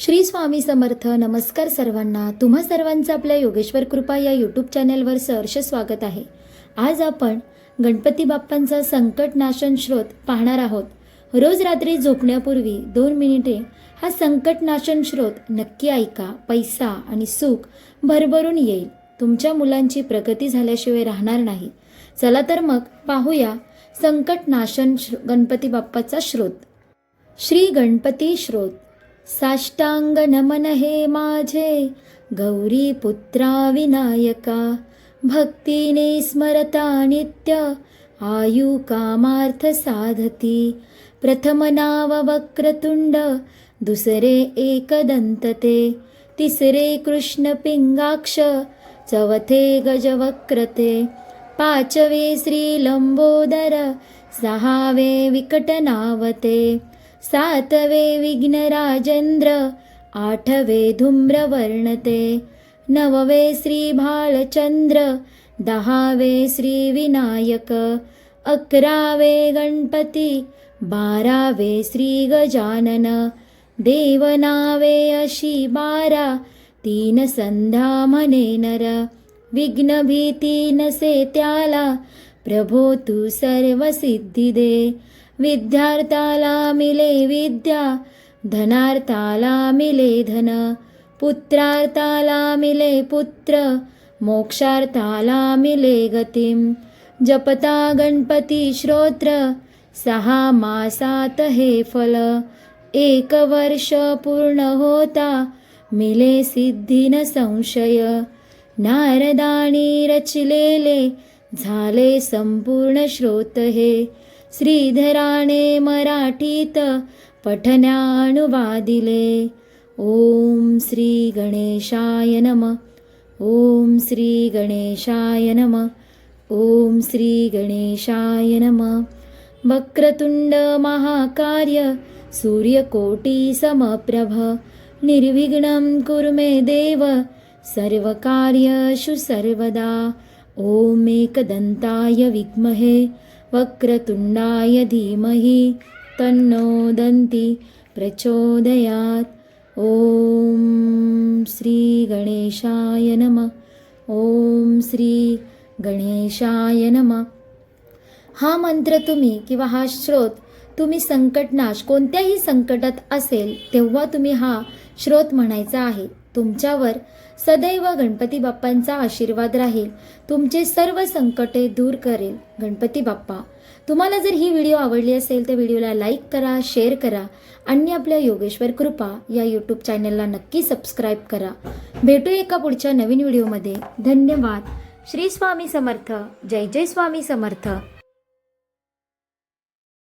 श्री स्वामी समर्थ नमस्कार सर्वांना. तुम्हा सर्वांचं आपल्या योगेश्वर कृपा या यूट्यूब चॅनेलवर सहर्ष स्वागत आहे. आज आपण गणपती बाप्पांचा संकट नाशन श्रोत पाहणार आहोत. रोज रात्री झोपण्यापूर्वी दोन मिनिटे हा संकट नाशन श्रोत नक्की ऐका. पैसा आणि सुख भरभरून येईल. तुमच्या मुलांची प्रगती झाल्याशिवाय राहणार नाही. चला तर मग पाहूया संकट नाशन श्रो- गणपती बाप्पाचा श्रोत श्री गणपती श्रोत साष्टांग नमन हे माझे गौरी पुत्रा विनायका भक्तीने स्मरता नित्य आयु कामार्थ साधती प्रथम नाव वक्रतुंड दुसरे एकदंतते तिसरे कृष्ण पिंगाक्ष चौथे गजवक्रते पाचवे श्री लंबोदर सहावे विकटनावते सातवे विघ्नराजेंद्र आठवे धूम्रवर्णते नववे श्री भालचंद्र दहावे श्री विनायक अकरावे गणपती बारावे श्री गजानन देवनावे अशी बारा तीन संध्या म्हणे नर विघ्न भीती नसे त्याला प्रभो तू सर्व सिद्धी दे. विद्यार्थाला मिले विद्या धनार्थाला मिले धन पुत्रार्थाला मिले पुत्र मोक्षार्थाला मिले गतिम। जपता गणपती श्रोत्र सहा मासात हे फल। एक वर्ष पूर्ण होता मिले सिद्धीन संशय। नारदानी रचिलेले झाले संपूर्ण श्रोत हे। श्रीधराणे मराठीत मराठीतपठनानुवादिले ॐ श्रीगणेशाय नम ॐ श्रीगणेशाय नमः ॐ श्रीगणेशाय नमः वक्रतुण्डमहाकार्य सूर्यकोटिसमप्रभ निर्विघ्नं कुरु मे देव सर्वकार्येषु सर्वदा ॐ एकदन्ताय विद्महे वक्रतुण्डाय धीमहि तन्नो दन्ति प्रचोदयात्। ॐ श्रीगणेशाय नमः। ॐ श्री गणेशाय नमः। हा मंत्र तुम्ही किंवा हा श्रोत तुम्ही संकटनाश कोणत्याही संकटात असेल तेव्हा तुम्ही हा श्रोत म्हणायचा आहे. तुमच्यावर सदैव गणपती बाप्पांचा आशीर्वाद राहील. तुमचे सर्व संकटे दूर करेल. गणपती बाप्पा तुम्हाला जर ही व्हिडिओ आवडली असेल तर व्हिडिओला लाईक करा शेअर करा आणि आपल्या योगेश्वर कृपा या यूट्यूब चॅनलला नक्की सबस्क्राईब करा. भेटू एका पुढच्या नवीन व्हिडिओमध्ये. धन्यवाद. श्री स्वामी समर्थ. जय जय स्वामी समर्थ.